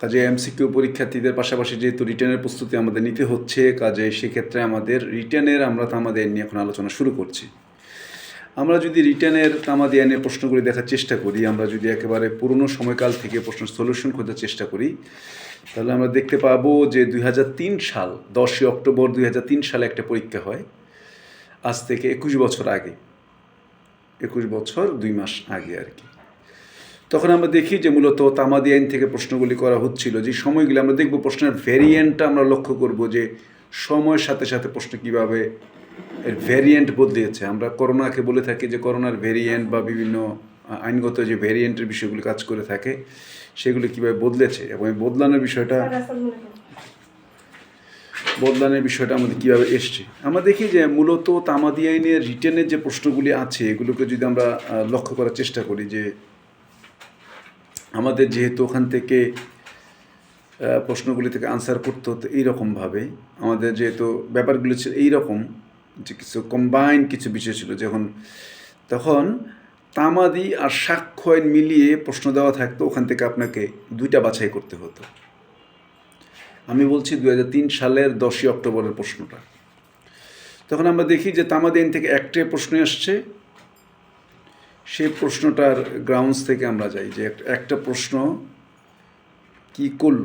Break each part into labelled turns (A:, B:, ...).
A: কাজে এমসিকিউ পরীক্ষার্থীদের পাশাপাশি যেহেতু রিটার্নের প্রস্তুতি আমাদের নিতে হচ্ছে, কাজে সেক্ষেত্রে আমাদের রিটার্নের আমরা তামাদের নিয়ে এখন আলোচনা শুরু করছি। আমরা যদি রিটার্নের তামাদিয়া নিয়ে প্রশ্নগুলি দেখার চেষ্টা করি, আমরা যদি একেবারে পুরনো সময়কাল থেকে প্রশ্ন সলিউশন খোঁজার চেষ্টা করি, তাহলে আমরা দেখতে পাবো যে দুই হাজার তিন সাল, দশই অক্টোবর দুই হাজার তিন সালে একটা পরীক্ষা হয়, আজ থেকে একুশ বছর আগে। একুশ বছর, দুই মাস আগে আর কি। তখন আমরা দেখি যে মূলত তামাদি আইন থেকে প্রশ্নগুলি করা হচ্ছিল যে সময়গুলি আমরা দেখব প্রশ্নের ভ্যারিয়েন্টটা আমরা লক্ষ্য করব যে সময়ের সাথে সাথে প্রশ্ন কীভাবে এর ভ্যারিয়েন্ট বদলিয়েছে আমরা করোনাকে বলে থাকি যে করোনার ভ্যারিয়েন্ট বা বিভিন্ন আইনগত যে ভ্যারিয়েন্টের বিষয়গুলি কাজ করে থাকে, সেগুলি কীভাবে বদলেছে এবং এই বদলানোর বিষয়টা বদলানোর বিষয়টা আমাদের কীভাবে এসছে। আমরা দেখি যে মূলত তামাদি আইনের রিটেনের যে প্রশ্নগুলি আছে, এগুলোকে যদি আমরা লক্ষ্য করার চেষ্টা করি যে আমাদের যেহেতু ওখান থেকে প্রশ্নগুলি থেকে আনসার করতে হতো এইরকমভাবে। আমাদের যেহেতু ব্যাপারগুলো ছিল এইরকম, যে কিছু কম্বাইন কিছু বিষয় ছিল যখন তখন তামাদি আর সাক্ষ্য মিলিয়ে প্রশ্ন দেওয়া থাকতো, ওখান থেকে আপনাকে দুইটা বাছাই করতে হতো। আমি বলছি দু হাজার তিন সালের দশই অক্টোবরের প্রশ্নটা। তখন আমরা দেখি যে তামাদি থেকে একটাই প্রশ্ন আসছে সেই প্রশ্নটার গ্রাউন্ডস থেকে আমরা যাই যে এক- একটা প্রশ্ন কি করল?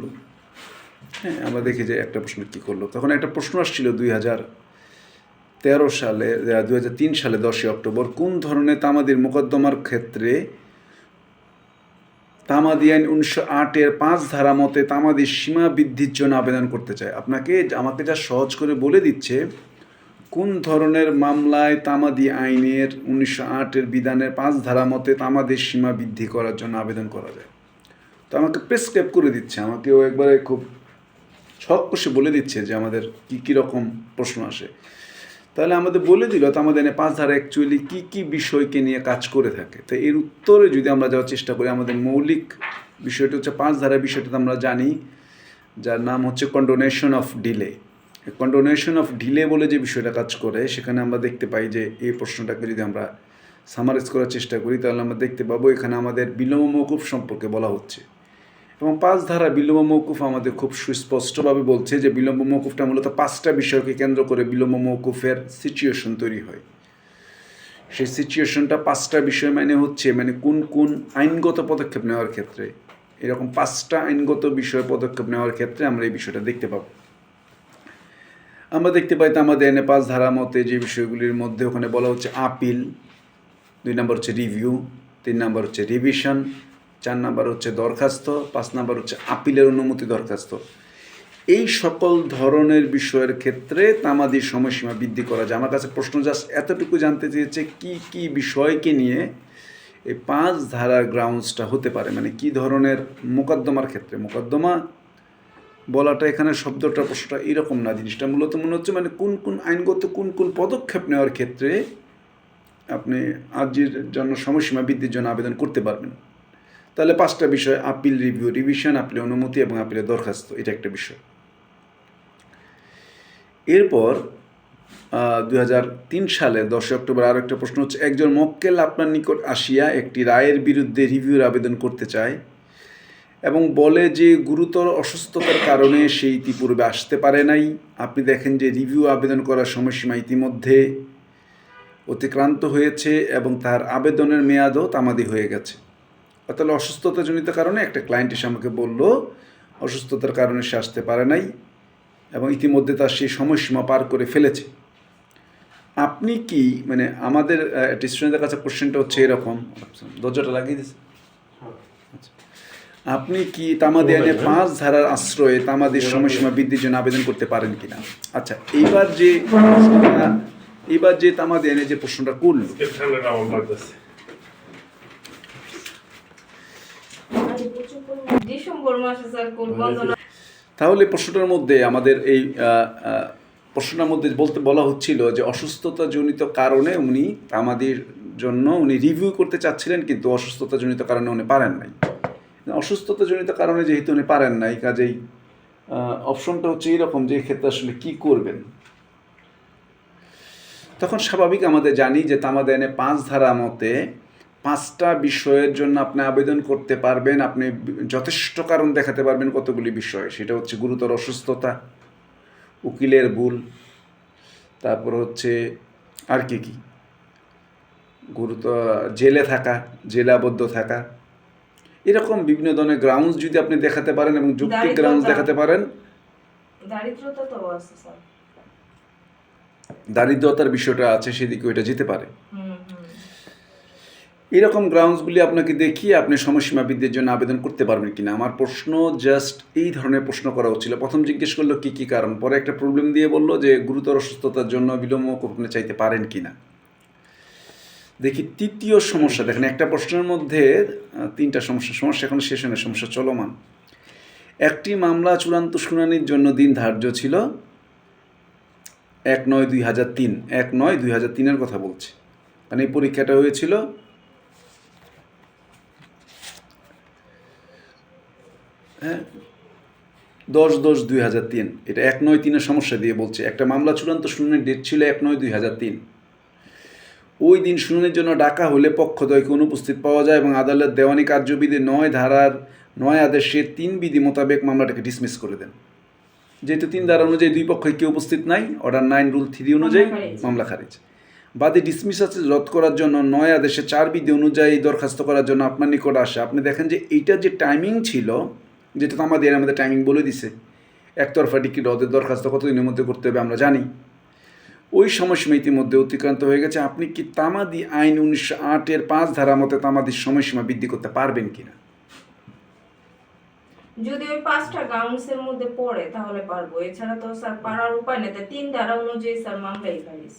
A: হ্যাঁ আমরা দেখি যে একটা প্রশ্ন কি করল। তখন একটা প্রশ্ন আসছিল দুই হাজার তেরো সালে হাজার তিন সালে, দশই অক্টোবর, কোন ধরনের তামাদির মোকদ্দমার ক্ষেত্রে তামাদি আইন উনিশশো আটের পাঁচ ধারা মতে তামাদির সীমা বৃদ্ধির জন্য আবেদন করতে চায়? আপনাকে আমাকে যা সহজ করে বলে দিচ্ছে কোন ধরনের মামলায় তামাদি আইনের উনিশশো আটের বিধানের পাঁচ ধারা মতে তামাদির সীমা বৃদ্ধি করার জন্য আবেদন করা যায়? তো আমাকে প্রেসক্রাইব করে দিচ্ছে, আমাকেও একবারে খুব ছক কষে বলে দিচ্ছে যে আমাদের কী কী রকম প্রশ্ন আসে। তাহলে আমাদের বলে দিল, তো আমাদের পাঁচ ধারা অ্যাকচুয়ালি কী কী বিষয়কে নিয়ে কাজ করে থাকে? তো এর উত্তরে যদি আমরা যাওয়ার চেষ্টা করি, আমাদের মৌলিক বিষয়টি হচ্ছে পাঁচ ধারা বিষয়টা আমরা জানি, যার নাম হচ্ছে condonation of delay condonation of delay বলে যে বিষয়টা কাজ করে, সেখানে আমরা দেখতে পাই যে এই প্রশ্নটাকে যদি আমরা সামারাইজ করার চেষ্টা করি, তাহলে আমরা দেখতে পাবো এখানে আমাদের বিলম্ব মৌকুফ সম্পর্কে বলা হচ্ছে। এবং পাঁচ ধারা বিলম্ব মৌকুফ আমাদের খুব সুস্পষ্টভাবে বলছে যে বিলম্ব মৌকুফটা মূলত পাঁচটা বিষয়কে কেন্দ্র করে বিলম্ব মৌকুফের সিচুয়েশন তৈরি হয়। সেই সিচুয়েশনটা পাঁচটা বিষয় মানে হচ্ছে মানে কোন কোন আইনগত পদক্ষেপ নেওয়ার ক্ষেত্রে, এরকম পাঁচটা আইনগত বিষয় পদক্ষেপ নেওয়ার ক্ষেত্রে আমরা এই বিষয়টা দেখতে পাবো। আমরা দেখতে পাই আমাদের এনে পাঁচ ধারা মতে যে বিষয়গুলির মধ্যে ওখানে বলা হচ্ছে আপিল, দুই নম্বর হচ্ছে রিভিউ, তিন নম্বর হচ্ছে রিভিশন, চার নাম্বার হচ্ছে দরখাস্ত, পাঁচ নাম্বার হচ্ছে আপিলের অনুমতি দরখাস্ত। এই সকল ধরনের বিষয়ের ক্ষেত্রে তামাদির সময়সীমা বৃদ্ধি করা যায়। আমার কাছে প্রশ্ন জাস্ট এতটুকু জানতে চেয়েছে কি কি বিষয়কে নিয়ে এই পাঁচ ধারার গ্রাউন্ডসটা হতে পারে? মানে কি ধরনের মোকদ্দমার ক্ষেত্রে? মোকদ্দমা বলাটা এখানে শব্দটা, প্রশ্নটা এরকম না জিনিসটা। মূলত মনে হচ্ছে মানে কোন কোন আইনগত কোন কোন পদক্ষেপ নেওয়ার ক্ষেত্রে আপনি আর্জির জন্য সময়সীমা বৃদ্ধির জন্য আবেদন করতে পারবেন। তাহলে পাঁচটা বিষয় আপিল রিভিউ রিভিশন আপিলের অনুমতি এবং আপিলের দরখাস্ত, এটা একটা বিষয়। এরপর দু তিন সালের দশই অক্টোবর আরও একটা প্রশ্ন হচ্ছে, একজন মক্কেল আপনার নিকট আসিয়া একটি রায়ের বিরুদ্ধে রিভিউর আবেদন করতে চায় এবং বলে যে গুরুতর অসুস্থতার কারণে সে ইতিপূর্বে আসতে পারে নাই। আপনি দেখেন যে রিভিউ আবেদন করার সময়সীমা ইতিমধ্যে অতিক্রান্ত হয়েছে এবং তার আবেদনের মেয়াদও তামাদি হয়ে গেছে। তাহলে অসুস্থতাজনিত কারণে একটা ক্লায়েন্ট এসে আমাকে বলল অসুস্থতার কারণে সে আসতে পারে নাই এবং ইতিমধ্যে তার সেই সময়সীমা পার করে ফেলেছে। আপনি কি মানে আমাদের স্টুডেন্টদের কাছে কোশ্চেনটা হচ্ছে এরকম। দরজাটা লাগিয়ে দিয়েছে আচ্ছা। আপনি কি তামাদি আইনে পাঁচ ধারার আশ্রয়ে তামাদির সময়সীমা বৃদ্ধির জন্য আবেদন করতে পারেন কিনা? আচ্ছা এইবার যে এইবার যে তামাদি আইনে যে প্রশ্নটা করল।
B: কোন বন্দনা
A: তাহলে প্রশ্নটার মধ্যে আমাদের এই আহ, আহ, প্রশ্নটার মধ্যে বলতে বলা হচ্ছিল যে অসুস্থতাজনিত কারণে উনি আমাদের জন্য উনি রিভিউ করতে চাচ্ছিলেন কিন্তু অসুস্থতাজনিত কারণে উনি পারেন নাই। অসুস্থতাজনিত কারণে যেহেতু উনি পারেন নাই, কাজেই অপশনটা হচ্ছে এরকম যে ক্ষেত্রে আসলে কি করবেন। তখন স্বাভাবিক আমাদের জানি যে তামাদেনে পাঁচ ধারা মতে পাঁচটা বিষয়ের জন্য আপনি আবেদন করতে পারবেন, আপনি যথেষ্ট কারণ দেখাতে পারবেন কতগুলি বিষয়। সেটা হচ্ছে গুরুতর অসুস্থতা, উকিলের ভুল, তারপর হচ্ছে আর কি কি? গুরুতর, জেলে থাকা, জেলাবদ্ধ থাকা এরকম বিভিন্ন ধরনের গ্রাউন্ডস যদি আপনি দেখাতে পারেন এবং যুক্তি গ্রাউন্ডস দেখাতে পারেন।
B: দারিদ্রতা তো আছে স্যার।
A: দারিদ্রতার বিষয়টা আছে সেদিকে ওইটা যেতে পারে। এরকম গ্রাউন্ডসগুলি আপনাকে দেখিয়ে আপনি সময়সীমা বৃদ্ধির জন্য আবেদন করতে পারবেন কিনা? আমার প্রশ্ন জাস্ট এই ধরনের প্রশ্ন করা হচ্ছিল। প্রথম জিজ্ঞেস করল কি কি কারণ? পরে একটা প্রবলেম দিয়ে বলল যে গুরুতর অসুস্থতার জন্য বিলম্ব করতে চাইতে পারেন কিনা? দেখি তৃতীয় সমস্যা, দেখেন একটা প্রশ্নের মধ্যে তিনটা সমস্যা সমস্যা এখন শেষ হয় সমস্যা চলমান। একটি মামলা চূড়ান্ত শুনানির জন্য দিন ধার্য ছিল এক নয় দুই হাজার তিন, এক নয় দুই হাজার তিনের কথা বলছি। মানে এই পরীক্ষাটা হয়েছিল হ্যাঁ দশ দশ দুই হাজার তিন, এটা এক নয় তিনের সমস্যা দিয়ে বলছে। একটা মামলা চূড়ান্ত শুনানির ডেট ছিল এক নয় দুই হাজার তিন। ওই দিন শুনানির জন্য ডাকা হলে পক্ষদ্বয়কে অনুপস্থিত পাওয়া যায় এবং আদালত দেওয়ানি কার্যবিধি নয় ধারার নয় আদেশে তিন বিধি মোতাবেক মামলাটাকে ডিসমিস করে দেন। যেহেতু তিন ধারা অনুযায়ী দুই পক্ষই কেউ উপস্থিত নাই অর্ডার নাইন রুল থ্রি অনুযায়ী
B: মামলা খারিজ।
A: বাদে ডিসমিস আছে রদ করার জন্য নয় আদেশে চার বিধি অনুযায়ী দরখাস্ত করার জন্য আপনার নিকট আসে। আপনি দেখেন যে এইটার যে টাইমিং ছিল যেটা তো আমাদের আমাদের টাইমিং বলে দিছে। একতরফা ডিগ্রি রদের দরখাস্ত কতদিনের মধ্যে করতে হবে আমরা জানি। ওই সময়সীমা ইতিমধ্যে অতিক্রান্ত হয়ে গেছে। আপনি কি তামাদি আইন উনিশশো আটের পাঁচ ধারা মতে তামাদির সময়সীমা বৃদ্ধি করতে পারবেন কিনা?
B: যদি ওই পাঁচটা গাউন্সের মধ্যে পড়ে তাহলে পারব। এছাড়া তো স্যার পারার উপায় নেই। তিন ধারা অনুযায়ী স্যার মামলাই খারিজ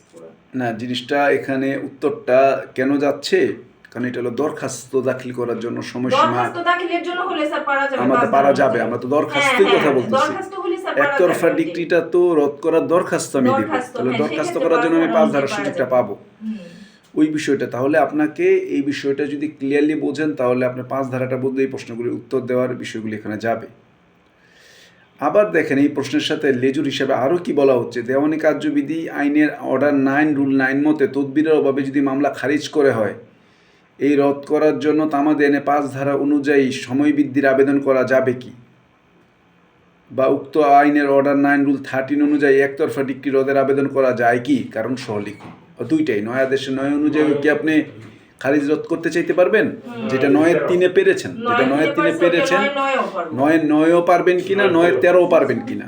A: না জিনিসটা এখানে উত্তরটা কেন যাচ্ছে? কারণ এটা হলো দরখাস্ত দাখিল করার জন্য সময়সীমা আমাদের পারা যাবে আমরা তো দরখাস্তের
B: হ্যাঁ,
A: কথা বলতেছি।
B: দরখাস্ত হলে স্যার পারা
A: একতরফা ডিগ্রিটা তো রদ করার দরখাস্ত আমি দিব। তাহলে
B: হ্যাঁ,
A: দরখাস্ত করার জন্য আমি
B: পাঁচ
A: পাঁচ
B: ধারা
A: ধারা
B: অনুযায়ী
A: সুযোগটা পাবো। ওই বিষয়টা তাহলে আপনাকে এই বিষয়টা যদি ক্লিয়ারলি বোঝেন তাহলে আপনি পাঁচ ধারাটা বলতে এই প্রশ্নগুলির উত্তর দেওয়ার বিষয়গুলি এখানে যাবে। আবার দেখেন এই প্রশ্নের সাথে লেজুর হিসাবে আরও কি বলা হচ্ছে? দেওয়ানি কার্যবিধি আইনের অর্ডার নাইন রুল নাইন মতে তদবিরের অভাবে যদি মামলা খারিজ করে হয় এই রদ করার জন্য তামাদে এনে পাঁচ ধারা অনুযায়ী সময় বৃদ্ধির আবেদন করা যাবে কি? বা উক্ত আইনের অর্ডার নাইন রুল থার্টিন অনুযায়ী একতরফা ডিগ্রি রদের আবেদন করা যায় কি? কারণ সহলিখন দুইটাই। নয় আদেশে নয় অনুযায়ী কি আপনি খারিজ রদ করতে চাইতে পারবেন? যেটা নয়ের তিনে পেরেছেন। যেটা
B: নয়
A: নয়ের তিনে পেরেছেন। নয়ের নয়ও পারবেন। কিনা নয়ের তেরোও পারবেন কিনা।